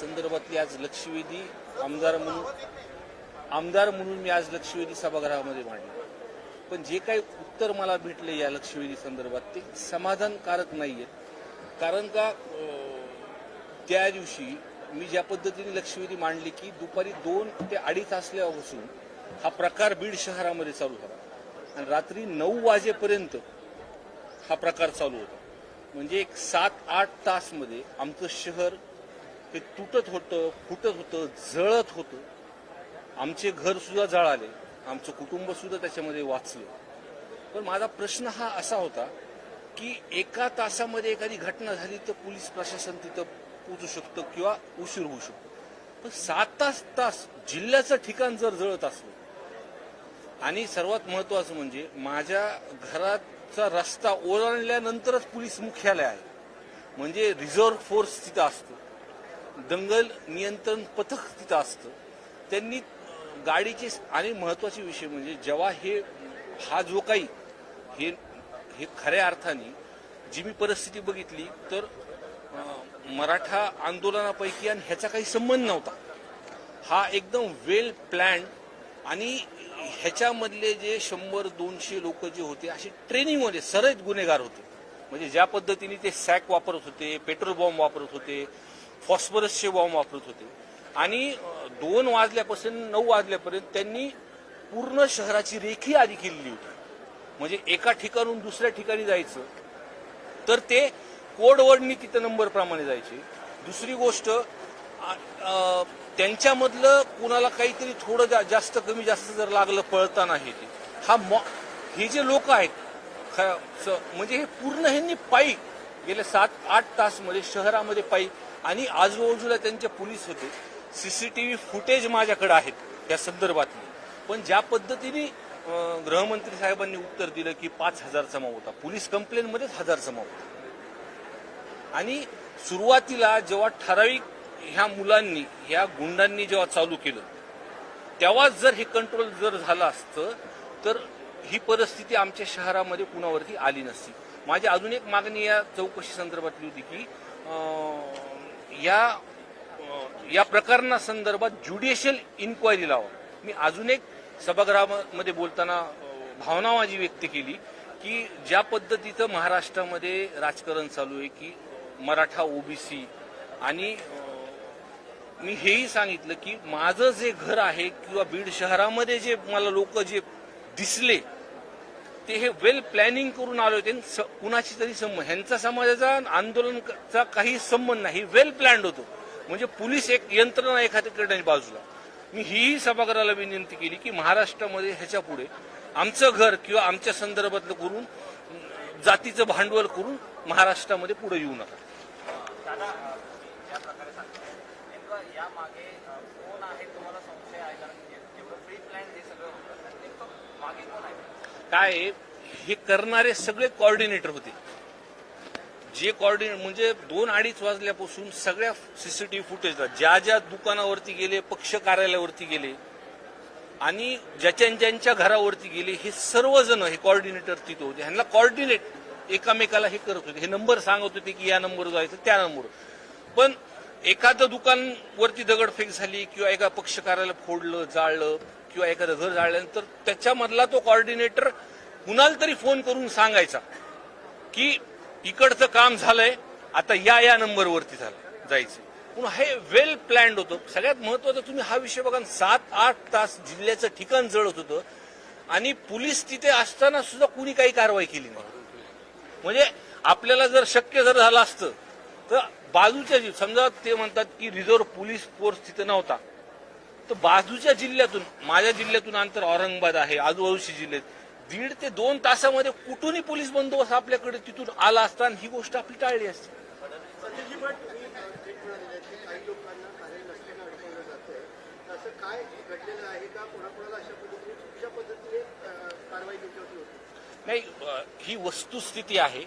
संदर्भातली आज लक्षवेधी आमदार म्हणून आमदार म्हणून मी आज लक्षवेधी सभागृहामध्ये मांडले. पण जे काही उत्तर मला भेटले या लक्षवेधी संदर्भात ते समाधानकारक नाही आहेत कारण का त्या दिवशी मी ज्या पद्धतीने लक्षवेधी मांडली की दुपारी दोन ते अडीच असल्यापासून हा प्रकार बीड शहरामध्ये चालू झाला. आणि रात्री नऊ वाजेपर्यंत हा प्रकार चालू होता. म्हणजे एक सात आठ तासमध्ये आमचं शहर ते तुटत होतं फुटत होतं जळत होतं. आमचे घर सुद्धा जळाले. आमचं कुटुंब सुद्धा त्याच्यामध्ये वाचलं. पण माझा प्रश्न हा असा होता की एका तासामध्ये एखादी घटना झाली तर पोलीस प्रशासन तिथं पोचू शकतं किंवा उशीर होऊ शकतो. पण सात तास तास जिल्ह्याचं ठिकाण जर जळत असलं आणि सर्वात महत्वाचं म्हणजे माझ्या घराचा रस्ता ओलांडल्यानंतरच पोलीस मुख्यालय आहे. म्हणजे रिझर्व्ह फोर्स तिथं असतो. दंगल नियंत्रण पथक तिथं असतं. त्यांनी गाडीचे आणि महत्त्वाचे विषय म्हणजे जेव्हा हे हा जो काही हे हे खऱ्या अर्थाने जी मी परिस्थिती बघितली तर मराठा आंदोलनापैकी आणि ह्याचा काही संबंध नव्हता. हा एकदम वेल प्लॅन आणि ह्याच्यामधले जे शंभर दोनशे लोक जे होते असे ट्रेनिंगमध्ये सरळ गुन्हेगार होते. म्हणजे ज्या पद्धतीने ते सॅक वापरत होते पेट्रोल बॉम्ब वापरत होते फॉस्फरसचे बॉम्ब वापरत होते. आणि दोन वाजल्यापासून नऊ वाजल्यापर्यंत त्यांनी पूर्ण शहराची रेखी आधी केलेली होती. म्हणजे एका ठिकाणून दुसऱ्या ठिकाणी जायचं. तर ते कोडवर्डनी तिथं नंबरप्रमाणे जायचे. दुसरी गोष्ट त्यांच्यामधलं कुणाला काहीतरी थोडं जा- जास्त कमी जास्त जर लागलं पळताना हे ते. हा मॉ- हे जे लोक आहेत म्हणजे हे पूर्ण ह्यांनी पायी गेले सात आठ तासमध्ये शहरामध्ये पायी आणि आजूबाजूला त्यांचे पोलीस होते. सीसीटीव्ही फुटेज माझ्याकडे आहेत या संदर्भातली पण ज्या पद्धतीने गृहमंत्री साहेबांनी उत्तर दिलं की पाच हजारचा माव होता. पोलीस कंप्लेनमध्येच हजारचा माव होता. आणि सुरुवातीला जेव्हा ठराविक ह्या मुलांनी ह्या गुंडांनी जेव्हा चालू केलं तेव्हाच जर हे कंट्रोल जर झालं असतं तर ही परिस्थिती आमच्या शहरामध्ये कुणावरती आली नसती. माझी अजून एक मागणी या चौकशी संदर्भातली होती की या या प्रकरणासंदर्भात ज्युडिशियल इन्क्वायरी लावा. मी अजून एक सभागृहामध्ये बोलताना भावना माझी व्यक्त केली की ज्या पद्धतीचं महाराष्ट्रामध्ये राजकारण चालू आहे की मराठा ओबीसी आणि मी हेही सांगितलं की माझं जे घर आहे किंवा बीड शहरामध्ये जे मला लोक जे दिसले ते हे वेल प्लॅनिंग करून आले होते. आणि स- तरी संबंध ह्यांचा समाजाचा आंदोलनचा काही संबंध नाही. वेल प्लॅन्ड होतो. म्हणजे पोलीस एक यंत्रणा एखाद्याकडे बाजूला. मी हीही सभागृहाला विनंती केली की महाराष्ट्रामध्ये ह्याच्या पुढे आमचं घर किंवा आमच्या संदर्भातलं करून जातीचं भांडवल करून महाराष्ट्रामध्ये पुढे येऊ नका. या मागे कोण आहे तुम्हाला संशय आहे? काय हे करणारे सगळे कॉर्डिनेटर होते. जे कॉर्डिनेट म्हणजे दोन अडीच वाजल्यापासून सगळ्या सीसीटीव्ही फुटेजला ज्या ज्या दुकानावरती गेले पक्ष कार्यालयावरती गेले आणि ज्याच्या ज्यांच्या घरावरती गेले हे सर्वजण हे कॉर्डिनेटर तिथं होते. ह्यांना कॉर्डिनेट एकामेकाला हे करत होते. हे नंबर सांगत होते की या नंबरवर जायचं त्या नंबर पण एखादं दुकान वरती दगडफेक झाली किंवा एका पक्षकाराला फोडलं जाळलं किंवा एखादं घर जाळल्यानंतर त्याच्यामधला तो कॉर्डिनेटर कुणाला तरी फोन करून सांगायचा की इकडचं काम झालंय आता या या नंबरवरती झालं जायचं. म्हणून हे वेल प्लॅन्ड होतं. सगळ्यात महत्वाचं तुम्ही हा विषय बघा सात आठ तास जिल्ह्याचं ठिकाण जळत होतं आणि पोलीस तिथे असताना सुद्धा कुणी काही कारवाई केली नाही. म्हणजे आपल्याला जर शक्य जर झालं असतं तर बाजूच्या समजा ते म्हणतात की रिझर्व्ह पोलीस फोर्स तिथे नव्हता. तर बाजूच्या जिल्ह्यातून माझ्या जिल्ह्यातून अंतर औरंगाबाद आहे आजूबाजूची जिल्ह्यात दीड ते दोन तासामध्ये कुठूनही पोलीस बंदोबस्त आपल्याकडे तिथून आला असता आणि ही गोष्ट आपली टाळली असते. नाही ही वस्तुस्थिती आहे.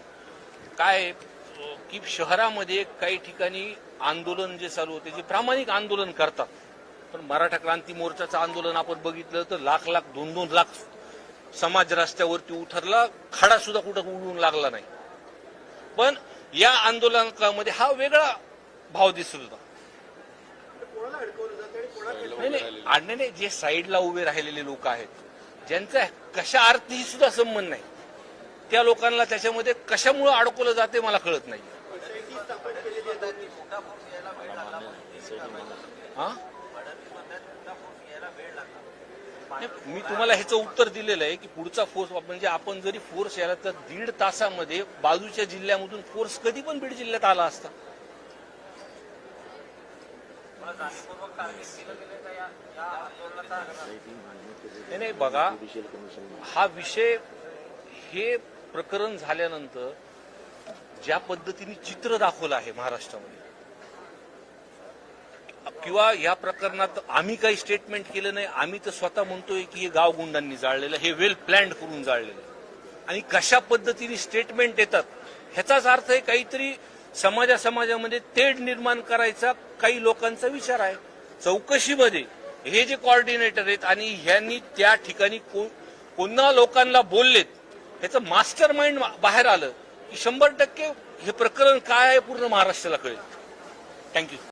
काय अ, की शहरामध्ये काही ठिकाणी आंदोलन जे चालू होते जे प्रामाणिक आंदोलन करतात. पण मराठा क्रांती मोर्चाचं आंदोलन आपण बघितलं तर लाख लाख दोन दोन लाख समाज रस्त्यावरती उतरला खडा सुद्धा कुठं उडून लागला नाही. पण या आंदोलनामध्ये हा वेगळा भाव दिसत होता. नाही आणि नाही जे साईडला उभे राहिलेले लोक आहेत ज्यांचा कशा अर्थी सुद्धा संबंध नाही. त्या लोकांना त्याच्यामध्ये कशामुळे अडकवलं जाते मला कळत नाही. हा? नाही, मी तुम्हाला ह्याचं उत्तर दिलेलं आहे की पुढचा फोर्स म्हणजे आपण जरी फोर्स यायला तर दीड तासामध्ये बाजूच्या जिल्ह्यामधून फोर्स कधी पण बीड जिल्ह्यात आला असता. नाही बघा हा विषय हे प्रकरण झाल्यानंतर ज्या पद्धतीने चित्र दाखवलं आहे महाराष्ट्रामध्ये किंवा या प्रकरणात आम्ही काही स्टेटमेंट केलं नाही आम्ही तर स्वतः म्हणतोय की हे गाव गुंडांनी जाळलेलं हे वेल प्लॅन्ड करून जाळलेलं आहे. आणि कशा पद्धतीने स्टेटमेंट येतात ह्याचाच अर्थ आहे काहीतरी समाजा समाजामध्ये तेढ निर्माण करायचा काही लोकांचा विचार आहे चौकशीमध्ये हे जे कॉर्डिनेटर आहेत आणि ह्यांनी त्या ठिकाणी को- कोणा लोकांना बोललेत याचं मास्टर माइंड बाहेर आलं की शंभर टक्के हे प्रकरण काय आहे पूर्ण महाराष्ट्राला कळेल. थँक्यू